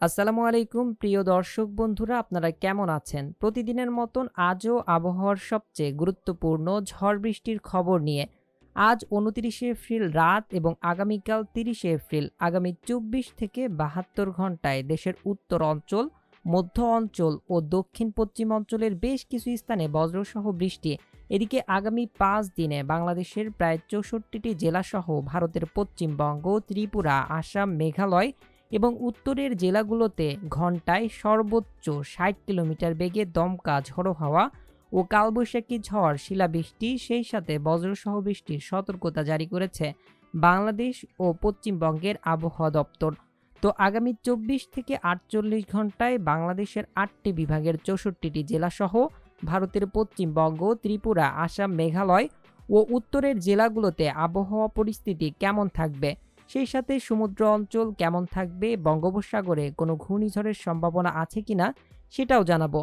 আসসালামু আলাইকুম, প্রিয় দর্শক বন্ধুরা, আপনারা কেমন আছেন? প্রতিদিনের মতন আজও আবহাওয়ার সবচেয়ে গুরুত্বপূর্ণ ঝড় বৃষ্টির খবর নিয়ে আজ উনতিরিশে এপ্রিল রাত এবং আগামীকাল তিরিশে এপ্রিল, আগামী চব্বিশ থেকে বাহাত্তর ঘন্টায় দেশের উত্তর অঞ্চল, মধ্য অঞ্চল ও দক্ষিণ পশ্চিম অঞ্চলের বেশ কিছু স্থানে বজ্রসহ বৃষ্টি। এদিকে আগামী পাঁচ দিনে বাংলাদেশের প্রায় চৌষট্টিটি জেলাসহ ভারতের পশ্চিমবঙ্গ, ত্রিপুরা, আসাম, মেঘালয় এবং উত্তরের জেলাগুলোতে ঘন্টায় সর্বোচ্চ ষাট কিলোমিটার বেগে দমকা ঝড়ো হাওয়া ও কালবৈশাখী ঝড়, শিলাবৃষ্টি, সেই সাথে বজ্রসহ বৃষ্টির সতর্কতা জারি করেছে বাংলাদেশ ও পশ্চিমবঙ্গের আবহাওয়া দপ্তর। তো আগামী চব্বিশ থেকে আটচল্লিশ ঘন্টায় বাংলাদেশের আটটি বিভাগের চৌষট্টিটি জেলাসহ ভারতের পশ্চিমবঙ্গ, ত্রিপুরা, আসাম, মেঘালয় ও উত্তরের জেলাগুলোতে আবহাওয়া পরিস্থিতি কেমন থাকবে? সেই সাথে সমুদ্র অঞ্চল কেমন থাকবে, বঙ্গোপসাগরে কোনো ঘূর্ণিঝড়ের সম্ভাবনা আছে কি না সেটাও জানাব।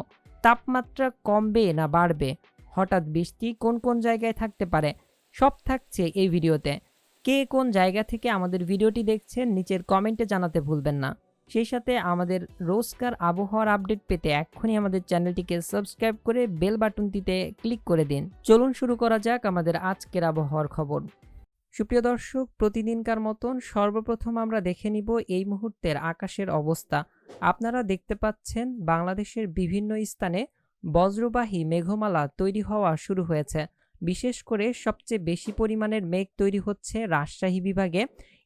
তাপমাত্রা কমবে না বাড়বে? হঠাৎ বৃষ্টি কোন কোন জায়গায় থাকতে পারে? সব থাকছে এই ভিডিওতে। কে কোন জায়গা থেকে আমাদের ভিডিওটি দেখছেন নিচের কমেন্টে জানাতে ভুলবেন না। সেই সাথে আমাদের রোজকার আবহাওয়ার আপডেট পেতে এক্ষুনি আমাদের চ্যানেলটিকে সাবস্ক্রাইব করে বেল বাটনটিতে ক্লিক করে দিন। চলুন শুরু করা যাক আমাদের আজকের আবহাওয়ার খবর। সুপ্রিয় দর্শক, প্রতিদিনকার মতন সর্বপ্রথম আমরা দেখে নিব এই মুহূর্তের আকাশের অবস্থা। আপনারা দেখতে পাচ্ছেন বাংলাদেশের বিভিন্ন স্থানে বজ্রবাহী মেঘমালা তৈরি হওয়া শুরু হয়েছে। বিশেষ করে সবচেয়ে বেশি পরিমাণের মেঘ তৈরি হচ্ছে রাজশাহী বিভাগে।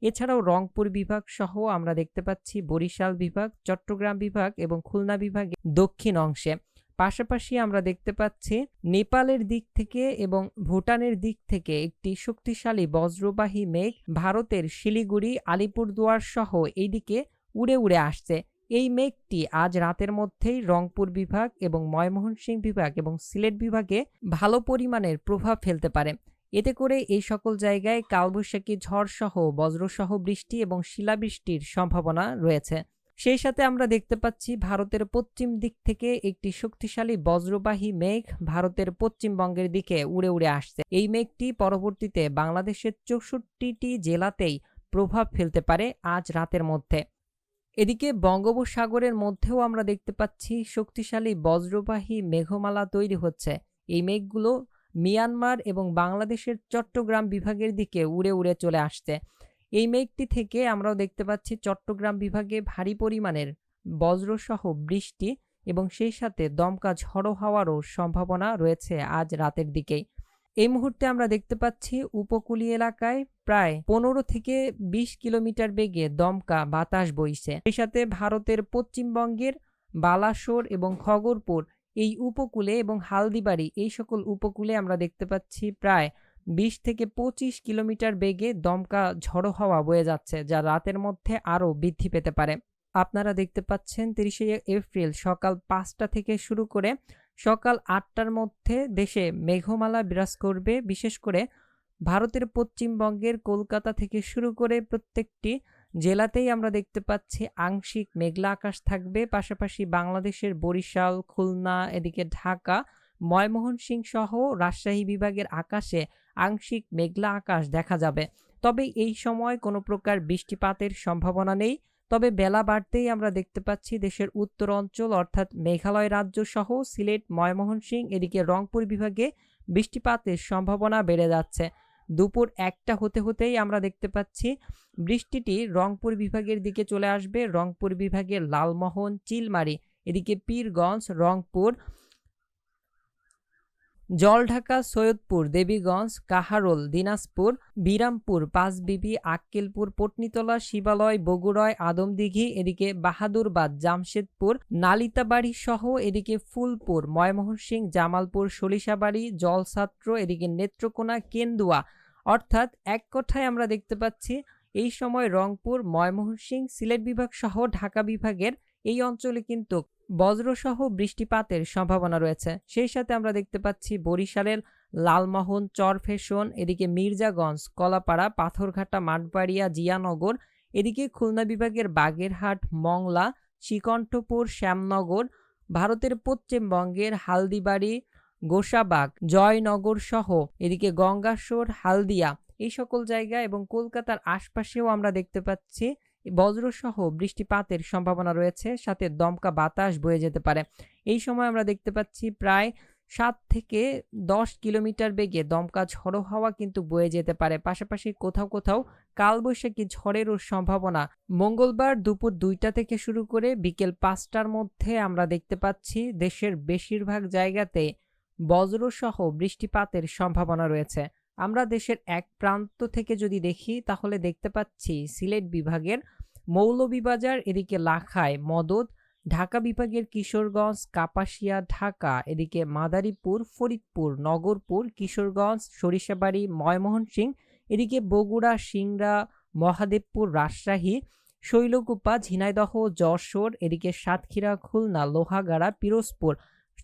এছাড়াও রংপুর বিভাগ সহ আমরা দেখতে পাচ্ছি বরিশাল বিভাগ, চট্টগ্রাম বিভাগ এবং খুলনা বিভাগে দক্ষিণ অংশে। পাশাপাশি আমরা দেখতে পাচ্ছি নেপালের দিক থেকে এবং ভুটানের দিক থেকে একটি শক্তিশালী বজ্রবাহী মেঘ ভারতের শিলিগুড়ি, আলিপুরদুয়ার সহ এইদিকে উড়ে উড়ে আসছে। এই মেঘটি আজ রাতের মধ্যেই রংপুর বিভাগ এবং ময়মনসিংহ বিভাগ এবং সিলেট বিভাগে ভালো পরিমাণের প্রভাব ফেলতে পারে। এতে করে এই সকল জায়গায় কালবৈশাখী ঝড়সহ বজ্রসহ বৃষ্টি এবং শিলাবৃষ্টির সম্ভাবনা রয়েছে। সেই সাথে আমরা দেখতে পাচ্ছি ভারতের পশ্চিম দিক থেকে একটি শক্তিশালী বজ্রবাহী মেঘ ভারতের পশ্চিমবঙ্গের দিকে উড়ে উড়ে আসছে। এই মেঘটি পরবর্তীতে বাংলাদেশের চৌষট্টিটি জেলাতেই প্রভাব ফেলতে পারে আজ রাতের মধ্যে। এদিকে বঙ্গোপসাগরের মধ্যেও আমরা দেখতে পাচ্ছি শক্তিশালী বজ্রবাহী মেঘমালা তৈরি হচ্ছে। এই মেঘগুলো মিয়ানমার এবং বাংলাদেশের চট্টগ্রাম বিভাগের দিকে উড়ে উড়ে চলে আসছে। এই মেঘটি থেকে আমরাও দেখতে পাচ্ছি চট্টগ্রাম বিভাগে ভারী পরিমাণের বজ্রসহ বৃষ্টি এবং সেই সাথে দমকা ঝড়ো হওয়ারও সম্ভাবনা রয়েছে আজ রাতের দিকেই। এই মুহূর্তে আমরা দেখতে পাচ্ছি উপকূলীয় এলাকায় প্রায় পনেরো থেকে বিশ কিলোমিটার বেগে দমকা বাতাস বইছে। সেই সাথে ভারতের পশ্চিমবঙ্গের বালাসোর এবং খগরপুর এই উপকূলে এবং হালদিবাড়ি এই সকল উপকূলে আমরা দেখতে পাচ্ছি প্রায় বিশ থেকে পঁচিশ কিলোমিটার বেগে দমকা ঝড়ো হাওয়া বয়ে যাচ্ছে, যা রাতের মধ্যে আরও বৃদ্ধি পেতে পারে। আপনারা দেখতে পাচ্ছেন তিরিশে এপ্রিল সকাল পাঁচটা থেকে শুরু করে সকাল আটটার মধ্যে দেশে মেঘমালা বিরাজ করবে। বিশেষ করে ভারতের পশ্চিমবঙ্গের কলকাতা থেকে শুরু করে প্রত্যেকটি জেলাতেই আমরা দেখতে পাচ্ছি আংশিক মেঘলা আকাশ থাকবে। পাশাপাশি বাংলাদেশের বরিশাল, খুলনা, এদিকে ঢাকা ময়মোহনসিংহ সহ রাজশাহী বিভাগের আকাশে আংশিক মেঘলা আকাশ দেখা যাবে। তবে এই সময় কোনো প্রকার বৃষ্টিপাতের সম্ভাবনা নেই। তবে বেলা বাড়তেই আমরা দেখতে পাচ্ছি দেশের উত্তর অঞ্চল অর্থাৎ মেঘালয় রাজ্য সহ সিলেট ময়মোহনসিংহ এদিকে রংপুর বিভাগে বৃষ্টিপাতের সম্ভাবনা বেড়ে যাচ্ছে। দুপুর একটা হতে হতেই আমরা দেখতে পাচ্ছি বৃষ্টিটি রংপুর বিভাগের দিকে চলে আসবে। রংপুর বিভাগের লালমোহন, চিলমারি, এদিকে পীরগঞ্জ, রংপুর জলঢাকা, সৈয়দপুর, দেবীগঞ্জ, কাহারোল, দিনাজপুর, বিরামপুর, পাঁচবিবি, আক্কেলপুর, পটনিতলা, শিবালয়, বগুড়ায়, আদমদিঘি, এদিকে বাহাদুরবাদ, জামশেদপুর, নালিতাবাড়ি সহ এদিকে ফুলপুর ময়মোহনসিংহ জামালপুর, সরিষাবাড়ি, জলছাত্র, এদিকে নেত্রকোনা, কেন্দুয়া। অর্থাৎ এক কথায় আমরা দেখতে পাচ্ছি, এই সময় রংপুর ময়মোহনসিংহ সিলেট বিভাগ সহ ঢাকা বিভাগের এই অঞ্চলে কিন্তু বজ্রসহ বৃষ্টিপাতের সম্ভাবনা রয়েছে। সেই সাথে আমরা দেখতে পাচ্ছি বরিশালের লালমোহন, চরফেশন, এদিকে মির্জাগঞ্জ, কলাপাড়া, পাথরঘাটা, মাঠবাড়িয়া, জিয়ানগর, এদিকে খুলনা বিভাগের বাগেরহাট, মংলা, শ্রীকণ্ঠপুর, শ্যামনগর, ভারতের পশ্চিমবঙ্গের হালদিবাড়ি, গোসাবাগ, জয়নগর সহ এদিকে গঙ্গাসোর, হালদিয়া এই সকল জায়গা এবং কলকাতার আশপাশেও আমরা দেখতে পাচ্ছি বজ্রসহ বৃষ্টিপাতের সম্ভাবনা রয়েছে, সাথে দমকা বাতাস বয়ে যেতে পারে। এই সময় আমরা দেখতে পাচ্ছি প্রায় সাত থেকে দশ কিলোমিটার বেগে দমকা ঝড়ো হাওয়া কিন্তু বয়ে যেতে পারে। পাশাপাশি কোথাও কোথাও কালবৈশাখী ঝড়েরও সম্ভাবনা। মঙ্গলবার দুপুর দুইটা থেকে শুরু করে বিকেল পাঁচটার মধ্যে আমরা দেখতে পাচ্ছি দেশের বেশিরভাগ জায়গাতে বজ্রসহ বৃষ্টিপাতের সম্ভাবনা রয়েছে। আমরা দেশের এক প্রান্ত থেকে যদি দেখি, তাহলে দেখতে পাচ্ছি সিলেট বিভাগের মৌলভীবাজার, এদিকে লাখায় মদদ ঢাকা বিভাগের কিশোরগঞ্জ, কাপাসিয়া, ঢাকা, এদিকে মাদারীপুর, ফরিদপুর, নগরপুর, কিশোরগঞ্জ, সরিষাবাড়ি ময়মোহনসিং এদিকে বগুড়া, সিংড়া, মহাদেবপুর, রাজশাহী, শৈলকুপা, ঝিনাইদহ, যশোর, এদিকে সাতক্ষীরা, খুলনা, লোহাগাড়া, পিরোজপুর,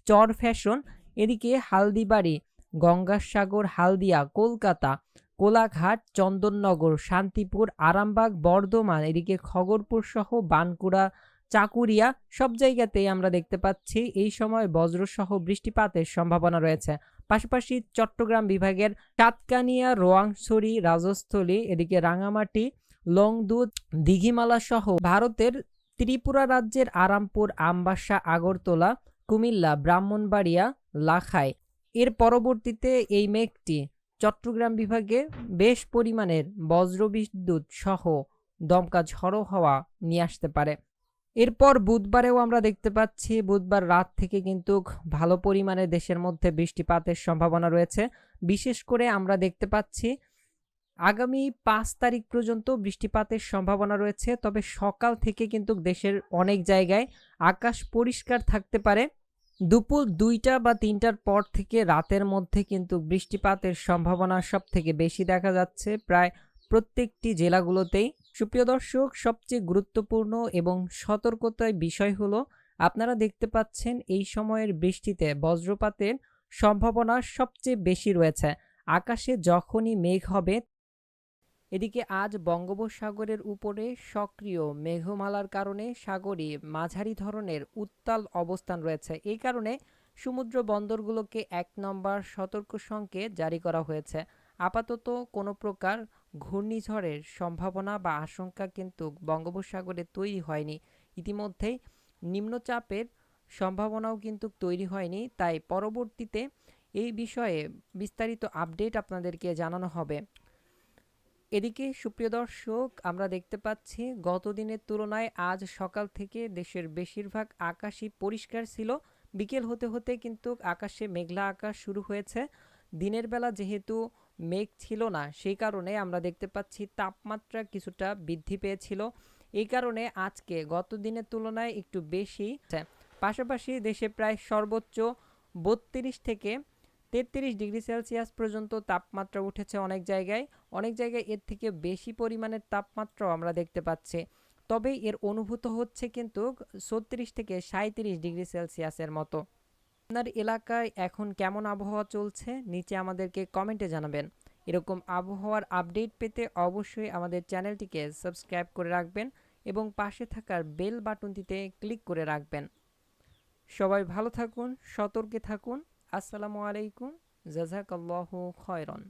চর ফ্যাশন, এদিকে হালদিবাড়ি গঙ্গাসাগর, হালদিয়া, কলকাতা, কোলাঘাট, চন্দননগর, শান্তিপুর, আরামবাগ, বর্ধমান, এদিকে খগরপুর সহ বানকুড়া চাকুরিয়া সব জায়গাতেই আমরা দেখতে পাচ্ছি এই সময় বজ্রসহ বৃষ্টিপাতের সম্ভাবনা রয়েছে। পাশাপাশি চট্টগ্রাম বিভাগের সাতকানিয়া, রোয়াংছড়ি, রাজস্থলী, এদিকে রাঙামাটি লংদুদ দিঘিমালা সহ ভারতের ত্রিপুরা রাজ্যের আরামপুর, আমবাসা, আগরতলা, কুমিল্লা, ব্রাহ্মণবাড়িয়া, লাখাই এর পরবর্তীতে এই মেঘটি চট্টগ্রাম বিভাগে বেশ পরিমাণের বজ্রবিদ্যুৎ সহ দমকা ঝড়ো হওয়া নিয়ে আসতে পারে। এরপর বুধবারেও আমরা দেখতে পাচ্ছি, বুধবার রাত থেকে কিন্তু ভালো পরিমাণে দেশের মধ্যে বৃষ্টিপাতের সম্ভাবনা রয়েছে। বিশেষ করে আমরা দেখতে পাচ্ছি, আগামী পাঁচ তারিখ পর্যন্ত বৃষ্টিপাতের সম্ভাবনা রয়েছে, তবে সকাল থেকে কিন্তু দেশের অনেক জায়গায় আকাশ পরিষ্কার থাকতে পারে। দুপুর দুইটা বা তিনটার পর থেকে রাতের মধ্যে কিন্তু বৃষ্টিপাতের সম্ভাবনা সব থেকে বেশি দেখা যাচ্ছে প্রায় প্রত্যেকটি জেলাগুলোতেই। সুপ্রিয় দর্শক, সবচেয়ে গুরুত্বপূর্ণ এবং সতর্কতার বিষয় হলো, আপনারা দেখতে পাচ্ছেন এই সময়ের বৃষ্টিতে বজ্রপাতের সম্ভাবনা সবচেয়ে বেশি রয়েছে। আকাশে যখনই মেঘ হবে এদিকে আজ বঙ্গোপসাগরের উপরে সক্রিয় মেঘমালার কারণে সাগরে মাঝারি ধরনের উত্তাল অবস্থান রয়েছে। এই কারণে সমুদ্র বন্দরগুলোকে এক নম্বর সতর্ক সংকেত জারি করা হয়েছে। আপাতত কোনো প্রকার ঘূর্ণিঝড়ের সম্ভাবনা বা আশঙ্কা কিন্তু বঙ্গোপসাগরে তৈরি হয়নি। ইতিমধ্যেই নিম্নচাপের সম্ভাবনাও কিন্তু তৈরি হয়নি। তাই পরবর্তীতে এই বিষয়ে বিস্তারিত আপডেট আপনাদেরকে জানানো হবে। এদিকে সুপ্রিয় দর্শক, আমরা দেখতে পাচ্ছি গত দিনের তুলনায় আজ সকাল থেকে দেশের বেশিরভাগ আকাশই পরিষ্কার ছিল। বিকেল হতে হতে কিন্তু আকাশে মেঘলা আকাশ শুরু হয়েছে। দিনের বেলা যেহেতু মেঘ ছিল না, সেই কারণে আমরা দেখতে পাচ্ছি তাপমাত্রা কিছুটা বৃদ্ধি পেয়েছিল। এই কারণে আজকে গত দিনের তুলনায় একটু বেশি। পাশাপাশি দেশে প্রায় সর্বোচ্চ বত্রিশ থেকে তেত্রিশ ডিগ্রি সেলসিয়াস পর্যন্ত তাপমাত্রা উঠেছে অনেক জায়গায়। অনেক জায়গায় এর থেকে বেশি পরিমাণের তাপমাত্রাও আমরা দেখতে পাচ্ছি। তবে এর অনুভূত হচ্ছে কিন্তু ছত্রিশ থেকে সাঁত্রিশ ডিগ্রি সেলসিয়াসের মতো। আপনার এলাকায় এখন কেমন আবহাওয়া চলছে? নিচে আমাদেরকে কমেন্টে জানাবেন। এরকম আবহাওয়ার আপডেট পেতে অবশ্যই আমাদের চ্যানেলটিকে সাবস্ক্রাইব করে রাখবেন এবং পাশে থাকার বেল বাটনটিতে ক্লিক করে রাখবেন। সবাই ভালো থাকুন, সতর্কে থাকুন। আসসালামু আলাইকুম জাজাকাল্লাহু খয়রন